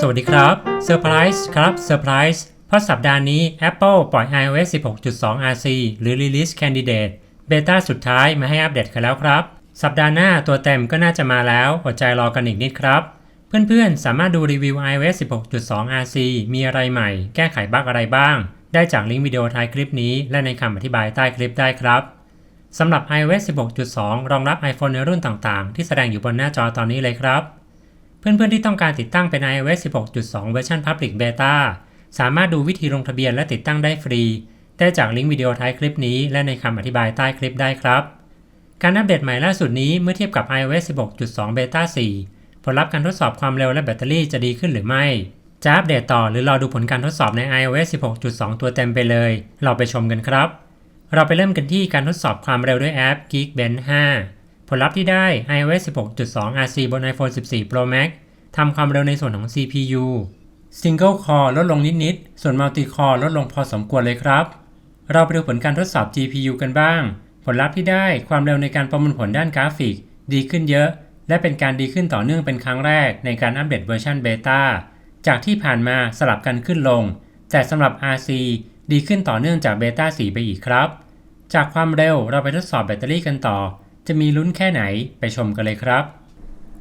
สวัสดีครับเซอร์ไพรส์ครับเซอร์ไพรส์เพราะสัปดาห์นี้ Apple ปล่อย iOS 16.2 RC หรือ Release Candidate เบต้าสุดท้ายมาให้อัปเดตกันแล้วครับ สัปดาห์หน้าตัวเต็มก็น่าจะมาแล้วอดใจรอกันอีกนิดครับ เพื่อนๆ สามารถดูรีวิว iOS 16.2 RC มีอะไรใหม่ แก้ไขบั๊กอะไรบ้าง ได้จากลิงก์วิดีโอท้ายคลิปนี้ และในคำอธิบายใต้คลิปได้ครับสำหรับ iOS 16.2 รองรับ iPhone ในรุ่นต่างๆ ที่แสดงอยู่บนหน้าจอตอนนี้เลยครับ เพื่อนๆที่ต้องการติดตั้งเป็น iOS 16.2 เวอร์ชัน Public Beta สามารถดูวิธีลงทะเบียนและติดตั้งได้ฟรี ได้จากลิงก์วิดีโอท้ายคลิปนี้ และในคำอธิบายใต้คลิปได้ครับ การอัปเดตใหม่ล่าสุดนี้เมื่อเทียบกับ iOS 16.2 Beta 4 ผลลัพธ์การทดสอบความเร็วและแบตเตอรี่จะดีขึ้นหรือไม่ จะอัปเดตต่อหรือรอดูผลการทดสอบใน iOS 16.2 ตัวเต็มไปเลย เราไปชมกันครับ เราไปเริ่มกันที่การทดสอบความเร็วด้วยแอป Geekbench 5ผลลัพธ์ที่ได้ iOS 16.2 RC บน iPhone 14 Pro Max ทำความเร็วในส่วนของ CPU Single Core ลดลงนิดๆ ส่วน Multi Core ลดลงพอสมควรเลยครับ เราไปดูผลการทดสอบ GPU กันบ้าง ผลลัพธ์ที่ได้ความเร็วในการประมวลผลด้านกราฟิก ดีขึ้นเยอะ และเป็นการดีขึ้นต่อเนื่องเป็นครั้งแรกในการอัปเดตเวอร์ชันเบต้าจากที่ผ่านมาสลับกันขึ้นลง แต่สำหรับ RC ดีขึ้นต่อเนื่องจากเบต้า4ไปอีกครับ จากความเร็วเราไปทดสอบแบตเตอรี่กันต่อ จะมีลุ้นแค่ไหนไปชมกันเลยครับ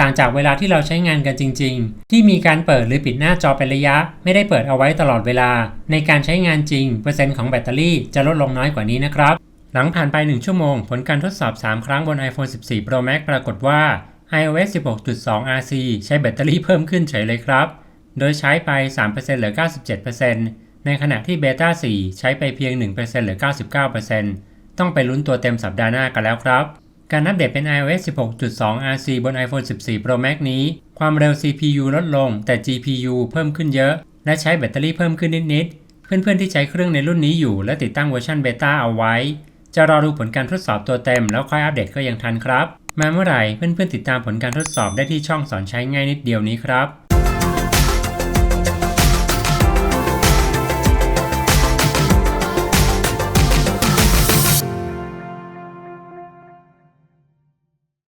ต่างจากเวลาที่เราใช้งานกันจริง ๆ ที่มีการเปิดหรือปิดหน้าจอเป็นระยะ ไม่ได้เปิดเอาไว้ตลอดเวลา ในการใช้งานจริง เปอร์เซ็นต์ของแบตเตอรี่จะลดลงน้อยกว่านี้นะครับ หลังผ่านไป 1 ชั่วโมง ผลการทดสอบ 3 ครั้งบน iPhone 14 Pro Max ปรากฏว่า iOS 16.2 RC ใช้แบตเตอรี่เพิ่มขึ้นเฉยเลยครับ โดยใช้ไป 3%เหลือ 97%ในขณะที่เบต้า4ใช้ไปเพียง 1%เหลือ 99%ต้องไปลุ้นตัวเต็มสัปดาห์หน้ากันแล้วครับ การอัปเดตเป็น iOS 16.2 RC บน iPhone 14 Pro Max นี้ ความเร็ว CPU ลดลง แต่ GPU เพิ่มขึ้นเยอะ และใช้แบตเตอรี่เพิ่มขึ้นนิดๆ เพื่อนๆ ที่ใช้เครื่องในรุ่นนี้อยู่ และติดตั้งเวอร์ชันเบต้าเอาไว้ จะรอดูผลการทดสอบตัวเต็ม แล้วค่อยอัปเดตก็ยังทันครับ มาเมื่อไหร่เพื่อนๆ ติดตามผลการทดสอบได้ที่ช่องสอนใช้ง่ายนิดเดียวนี้ครับ